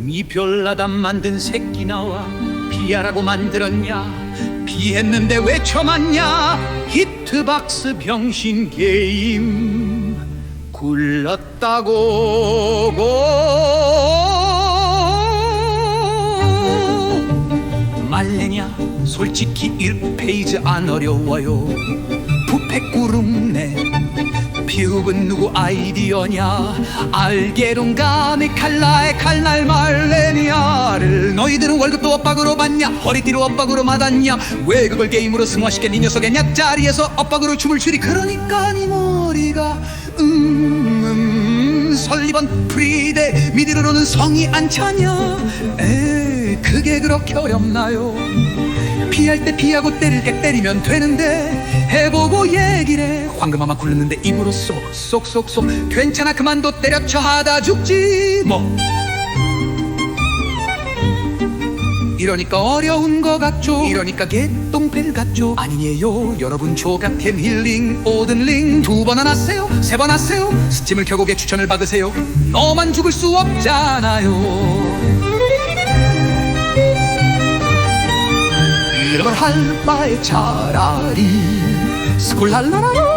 미별나다 만든 새끼 나와 비하라고 만들었냐? 비했는데 왜 쳐맞냐? 히트박스 병신 게임 굴렀다고 말레냐 솔직히 1페이지 안 어려워요. 부패꾸rum네. 피읍은 누구 아이디어냐? 알게론 감히 칼라의 칼날 말레니아를 너희들은 월급도 엇박으로 받냐? 허리띠로 엇박으로 맞았냐? 왜 그걸 게임으로 승화시켜 네 녀석의 냐 자리에서 엇박으로 춤을 추리. 그러니까 네 머리가 음, 음 설리번 프리데 미디로는 성이 안 차냐? 에 그게 그렇게 어렵나요? 피할 때 피하고 때릴 때 때리면 되는데 해보고 얘기를 해 황금아마 굴렀는데 입으로 쏙 쏙쏙쏙. 괜찮아 그만둬. 때려쳐. 하다 죽지. 뭐? 이러니까 어려운 거 같죠. 이러니까 개똥벨 같죠. 아니에요. 여러분 조각템 힐링 오든링. 두 번 안 하세요? 세 번 하세요? 스팀을 켜고 개 추천을 받으세요? 너만 죽을 수 없잖아요 이런 걸할 바에 차라리 스콜랄라라라.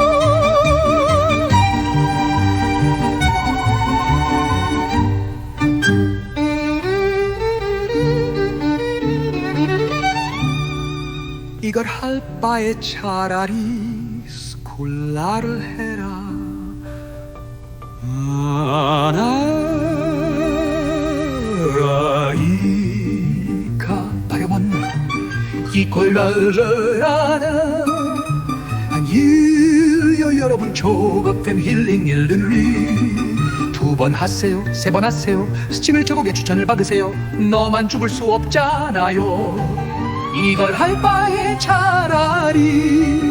이걸 할 바에 차라리 스콜라를 해라. 아나라이 이꼴라를 하나? 아니요 여러분 조각된 힐링 일들이. 두번 하세요 세 번 하세요. 스팀을 제곡에 추천을 받으세요. 너만 죽을 수 없잖아요. 이걸 할 바에 차라리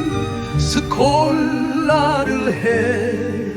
스콜라를 해라